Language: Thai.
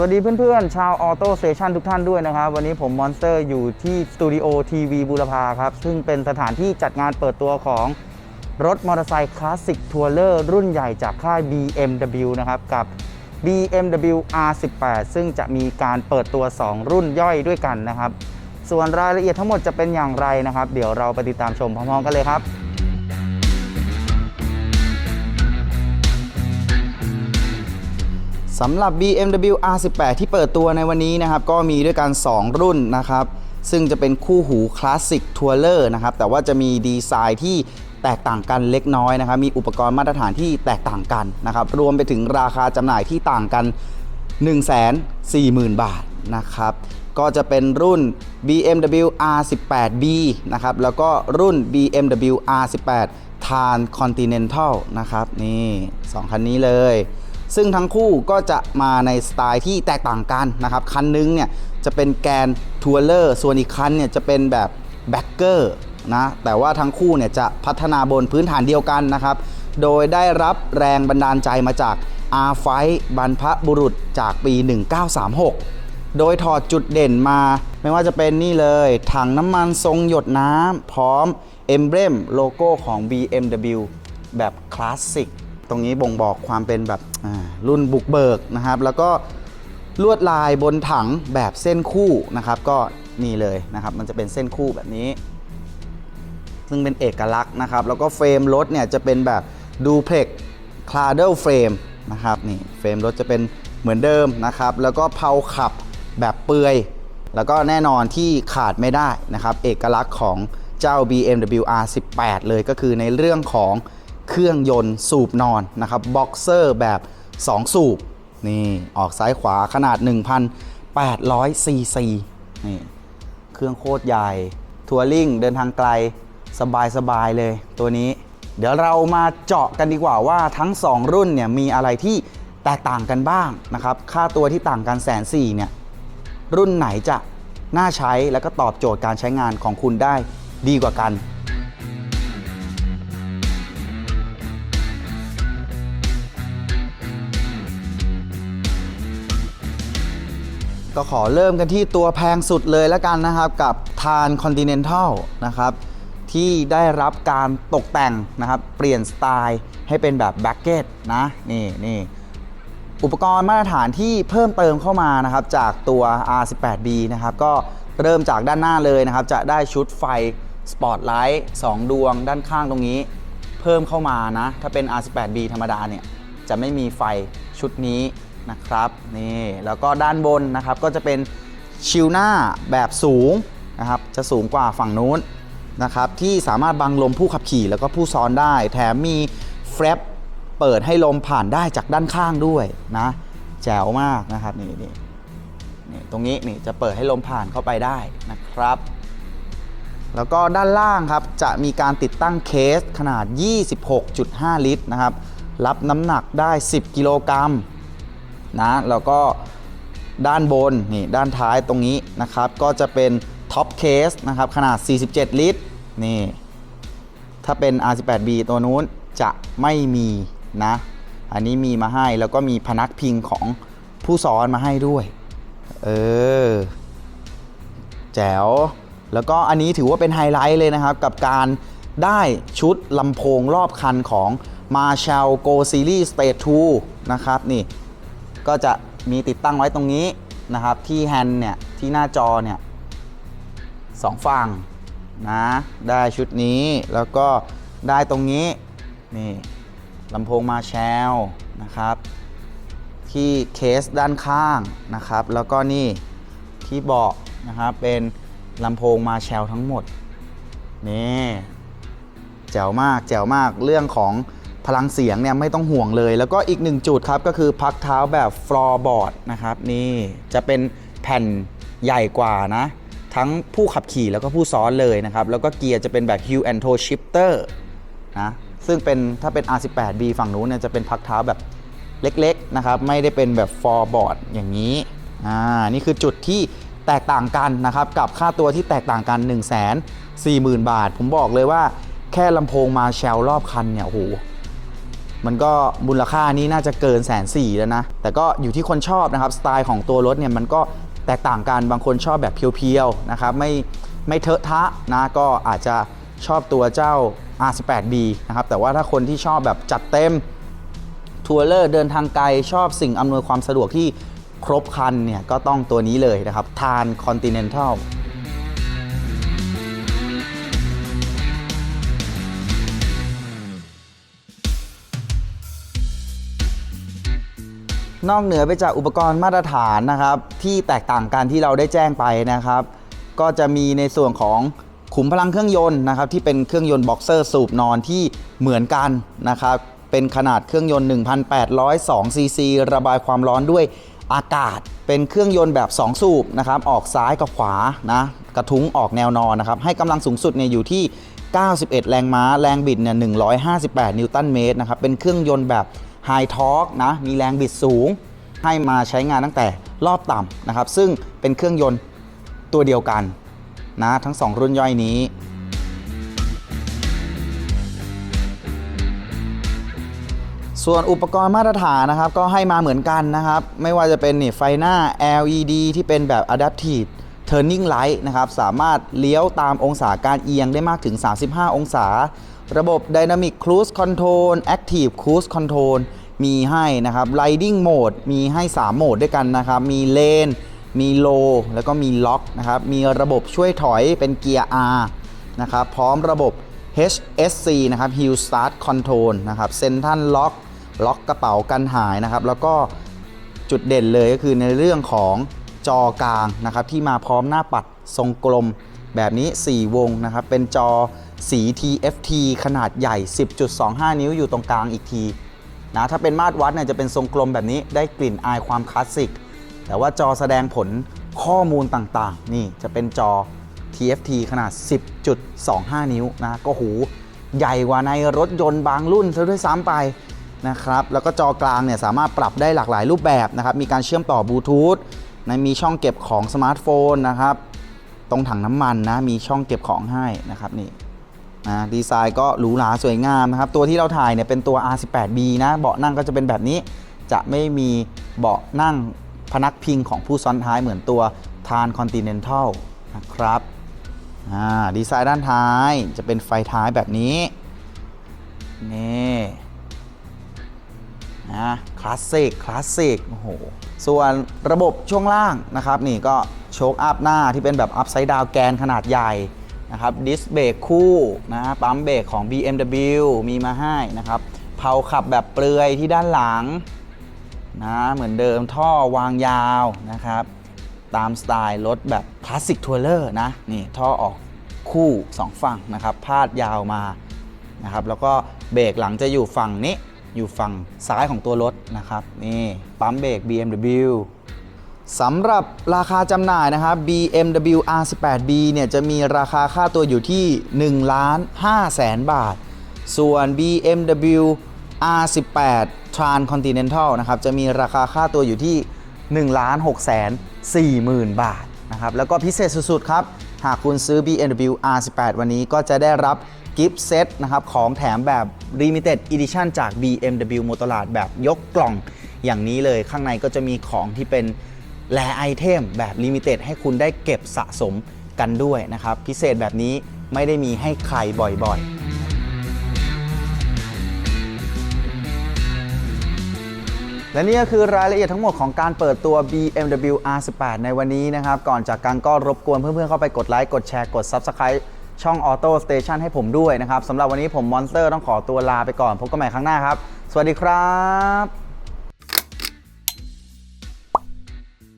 สวัสดีเพื่อนๆ ชาวออโต้เ t ชันทุกท่านด้วยนะครับ วันนี้ผมมอนสเตอร์อยู่ที่สตูดิโอทีวีบูรพาครับ ซึ่งเป็นสถานที่จัดงานเปิดตัวของรถมอเตอร์ไซค์คลาสสิกทัวร์เลอร์รุ่นใหญ่จากค่าย BMW นะครับ กับ BMW R18 ซึ่งจะมีการเปิดตัว 2 รุ่นย่อยด้วยกันนะครับ ส่วนรายละเอียดทั้งหมดจะเป็นอย่างไรนะครับ เดี๋ยวเราไปติดตามชมพร้อมๆกันเลยครับ สำหรับ BMW R18 ที่เปิดตัวในวันนี้นะครับ ก็มีด้วยกัน 2 รุ่นนะครับ ซึ่งจะเป็นคู่หูคลาสสิกทัวร์เลอร์นะครับ แต่ว่าจะมีดีไซน์ที่แตกต่างกันเล็กน้อยนะครับ มีอุปกรณ์มาตรฐานที่แตกต่างกันนะครับ รวมไปถึงราคาจำหน่ายที่ต่างกัน 140,000 บาทนะครับ ก็จะเป็นรุ่น BMW R18B นะครับ แล้วก็รุ่น BMW R18 t a n Continental นะครับ นี่ 2 คันนี้เลย ซึ่งทั้งคู่ก็จะมาในสไตล์ที่แตกต่างกันนะครับ คันนึงเนี่ยจะเป็นแกนทัวร์เลอร์ส่วนอีกคันเนี่ยจะเป็นแบบแบ็กเกอร์นะแต่ว่าทั้งคู่เนี่ยจะพัฒนาบนพื้นฐานเดียวกันนะครับ โดยได้รับแรงบันดาลใจมาจาก R f i บรรพบุรุษจากปี 1936 โดยถอดจุดเด่นมา ไม่ว่าจะเป็นนี่เลย ถังน้ำมันทรงหยดน้ำพร้อมเอมเบรมโลโก้ของ BMW แบบคลาสสิก ตรงนี้บ่งบอกความเป็นแบบรุ่นบุกเบิกนะครับ แล้วก็ลวดลายบนถังแบบเส้นคู่นะครับ ก็นี่เลยนะครับ มันจะเป็นเส้นคู่แบบนี้ ซึ่งเป็นเอกลักษณ์นะครับ แล้วก็เฟรมรถเนี่ยจะเป็นแบบดูเพล็กคลาเดลเฟรมนะครับนี่เฟรมรถจะเป็นเหมือนเดิมนะครับ แล้วก็เพาขับแบบเปลือยแล้วก็แน่นอนที่ขาดไม่ได้นะครับ เอกลักษณ์ของเจ้า BMW R18 เลยก็คือในเรื่องของ เครื่องยนต์สูบนอนนะครับบ็อกเซอร์แบบ 2 สูบนี่ออกซ้ายขวาขนาด 1,800ซีซีนี่เครื่องโคตรใหญ่ทัวริงเดินทางไกลสบายๆเลยตัวนี้ เดี๋ยวเรามาเจาะกันดีกว่าว่าทั้ง 2 รุ่นเนี่ยมีอะไรที่แตกต่างกันบ้างนะครับ ค่าตัวที่ต่างกันแสนสี่เนี่ยรุ่นไหนจะน่าใช้แล้วก็ตอบโจทย์การใช้งานของคุณได้ดีกว่ากัน ก็ขอเริ่มกันที่ตัวแพงสุดเลยแล้วกันนะครับกับทาน Continental นะครับที่ได้รับการตกแต่งนะครับ เปลี่ยนสไตล์ให้เป็นแบบแบ็กเก็ตนะนี่นี่อุปกรณ์มาตรฐานที่เพิ่มเติมเข้ามานะครับจากตัว R18B นะครับก็เริ่มจากด้านหน้าเลยนะครับ จะได้ชุดไฟสปอตไลท์2ดวงด้านข้างตรงนี้ เพิ่มเข้ามานะ ถ้าเป็น R18B ธรรมดาเนี่ย จะไม่มีไฟชุดนี้ นะครับนี่แล้วก็ด้านบนนะครับก็จะเป็นชิลหน้าแบบสูงนะครับจะสูงกว่าฝั่งนู้นนะครับที่สามารถบังลมผู้ขับขี่แล้วก็ผู้ซ้อนได้ แถมมีแฟลปเปิดให้ลมผ่านได้จากด้านข้างด้วยนะแจ๋วมากนะครับนี่นี่นี่ตรงนี้นี่จะเปิดให้ลมผ่านเข้าไปได้นะครับ แล้วก็ด้านล่างครับจะมีการติดตั้งเคสขนาด 26.5 ลิตรนะครับรับน้ำหนักได้ 10 กิโลกรัม นะแล้วก็ด้านบนนี่ด้านท้ายตรงนี้นะครับก็จะเป็นท็อปเคสนะครับขนาด 47 ลิตรนี่ถ้าเป็น R18B ตัวนู้นจะไม่มีนะ อันนี้มีมาให้แล้วก็มีพนักพิงของผู้ซ้อนมาให้ด้วย เออ แจ๋ว แล้วก็อันนี้ถือว่าเป็นไฮไลท์เลยนะครับ กับการได้ชุดลำโพงรอบคันของ Marshall Go Series Stage 2 นะครับ นี่ ก็จะมีติดตั้งไว้ตรงนี้นะครับ ที่แฮนด์เนี่ย ที่หน้าจอเนี่ยสองฝั่งนะ ได้ชุดนี้แล้วก็ได้ตรงนี้ นี่ลำโพงมาแชลนะครับ ที่เคสด้านข้างนะครับ แล้วก็นี่ที่เบาะนะครับ เป็นลำโพงมาแชลทั้งหมด นี่แจ๋วมากแจ๋วมากเรื่องของ พลังเสียงเนี่ยไม่ต้องห่วงเลย แล้วก็อีกหนึ่งจุดครับก็คือพักเท้าแบบฟลอร์บอร์ดนะครับนี่จะเป็นแผ่นใหญ่กว่านะ ทั้งผู้ขับขี่แล้วก็ผู้ซ้อนเลยนะครับ แล้วก็เกียร์จะเป็นแบบ Hue and Toe Shifter นะซึ่งเป็นถ้าเป็น R18B ฝั่งนู้นเนี่ยจะเป็นพักเท้าแบบเล็กๆนะครับไม่ได้เป็นแบบฟอร์บอร์ดอย่างนี้อ่านี่คือจุดที่แตกต่างกันนะครับกับค่าตัวที่แตกต่างกัน 1 4 0 0 0 0 บาท ผมบอกเลยว่าแค่ลำโพงมาแชลรอบคันเนี่ยโอ้โห มันก็มูลค่านี้น่าจะเกินแสนสี่แล้วนะ แต่ก็อยู่ที่คนชอบนะครับ สไตล์ของตัวรถเนี่ยมันก็แตกต่างกันบางคนชอบแบบเพียวๆนะครับไม่ไม่เทอะทะนะก็อาจจะชอบตัวเจ้า R18B นะครับแต่ว่าถ้าคนที่ชอบแบบจัดเต็มทัวร์เลอร์เดินทางไกลชอบสิ่งอำนวยความสะดวกที่ครบครันเนี่ยก็ต้องตัวนี้เลยนะครับทาน Continental นอกเหนือไปจากอุปกรณ์มาตรฐานนะครับ ที่แตกต่างกันที่เราได้แจ้งไปนะครับ ก็จะมีในส่วนของขุมพลังเครื่องยนต์นะครับที่เป็นเครื่องยนต์บ็อกเซอร์สูบนอนที่เหมือนกันนะครับเป็นขนาดเครื่องยนต์ 1,802ซีซีระบายความร้อนด้วยอากาศ เป็นเครื่องยนต์แบบ 2 สูบนะครับออกซ้ายกับขวานะกระทุ้งออกแนวนอนนะครับให้กำลังสูงสุดเนี่ยอยู่ที่ 91 แรงม้า แรงบิดเนี่ย158 นิวตันเมตรนะครับเป็นเครื่องยนต์แบบ ไฮทอร์กนะมีแรงบิดสูง ให้มาใช้งานตั้งแต่รอบต่ำนะครับ ซึ่งเป็นเครื่องยนต์ตัวเดียวกันนะทั้ง 2 รุ่นย่อยนี้ส่วนอุปกรณ์มาตรฐานนะครับ ก็ให้มาเหมือนกันนะครับ ไม่ว่าจะเป็นนี่ไฟหน้า LED ที่เป็นแบบ Adaptive Turning Light นะครับ สามารถเลี้ยวตามองศาการเอียงได้มากถึง 35 องศา ระบบ Dynamic Cruise Control Active Cruise Control มีให้นะครับ Riding Mode มีให้ 3 โหมดด้วยกันนะครับ มี Lane มี Low แล้วก็มี Lock นะครับ มีระบบช่วยถอยเป็นเกียร์ R นะครับ พร้อมระบบ HSC นะครับ Hill Start Control นะครับ Central Lock ล็อกกระเป๋ากันหายนะครับ แล้วก็จุดเด่นเลยก็คือในเรื่องของ จอกลางนะครับที่มาพร้อมหน้าปัดทรงกลมแบบนี้ 4 วงนะครับ เป็นจอสี TFT ขนาดใหญ่ 10.25 นิ้วอยู่ตรงกลางอีกทีนะถ้าเป็นมาตรวัดเนี่ยจะเป็นทรงกลมแบบนี้ได้กลิ่นอายความคลาสสิก แต่ว่าจอแสดงผลข้อมูลต่างๆ นี่จะเป็นจอ TFT ขนาด 10.25 นิ้วนะ ก็หูใหญ่กว่าในรถยนต์บางรุ่นซะด้วยซ้ำไปนะครับ แล้วก็จอกลางเนี่ยสามารถปรับได้หลากหลายรูปแบบนะครับ มีการเชื่อมต่อบลูทูธ นะมีช่องเก็บของสมาร์ทโฟนนะครับ ตรงถังน้ำมันนะ มีช่องเก็บของให้นะครับนี่นะดีไซน์ก็หรูหราสวยงามนะครับ ตัวที่เราถ่ายเนี่ยเป็นตัว R18B นะเบาะนั่งก็จะเป็นแบบนี้ จะไม่มีเบาะนั่งพนักพิงของผู้ซ้อนท้ายเหมือนตัวทาน Continental นะครับอ่าดีไซน์ด้านท้ายจะเป็นไฟท้ายแบบนี้ นี่นะคลาสสิกคลาสสิกโอ้โห ส่วนระบบช่วงล่างนะครับนี่ก็โชคอัพหน้าที่เป็นแบบอัพไซด์ดาวแกนขนาดใหญ่นะครับดิสเบรกคู่นะปั๊มเบรกของ BMW มีมาให้นะครับเพาขับแบบเปลือยที่ด้านหลังนะเหมือนเดิมท่อวางยาวนะครับ ตามสไตล์รถแบบคลาสสิกทัวร์เลอร์นะนี่ท่อออกคู่ 2 ฝั่งนะครับพาดยาวมานะครับแล้วก็เบรกหลังจะอยู่ฝั่งนี้ อยู่ฝั่งซ้ายของตัวรถนะครับนี่ปั๊มเบรก BMW สำหรับราคาจำหน่ายนะครับ BMW R18B เนี่ยจะมีราคาค่าตัวอยู่ที่ 1 ล้าน5แสนบาท ส่วน BMW R18 Tran Continental นะครับจะมีราคาค่าตัวอยู่ที่ 1 ล้าน6แสน4หมื่นบาทนะครับแล้วก็พิเศษสุดๆครับ หากคุณซื้อ BMW R18 วันนี้ก็จะได้รับ กิฟต์เซตนะครับของแถมแบบ Limited Edition จาก BMW Motorrad แบบยกกล่องอย่างนี้เลยข้างในก็จะมีของที่เป็นแลไอเทมแบบ Limited ให้คุณได้เก็บสะสมกันด้วยนะครับ พิเศษแบบนี้ไม่ได้มีให้ใครบ่อยๆและนี่ก็คือรายละเอียดทั้งหมดของการเปิดตัว BMW R18 ในวันนี้นะครับ ก่อนจากการก็รบกวนเพื่อนๆเข้าไปกดไลค์ กดแชร์ กด Subscribe ช่อง Auto Station ให้ผมด้วยนะครับสำหรับวันนี้ผมมอนสเตอร์ต้องขอตัวลาไปก่อนพบกันใหม่ครั้งหน้าครับ สวัสดีครับ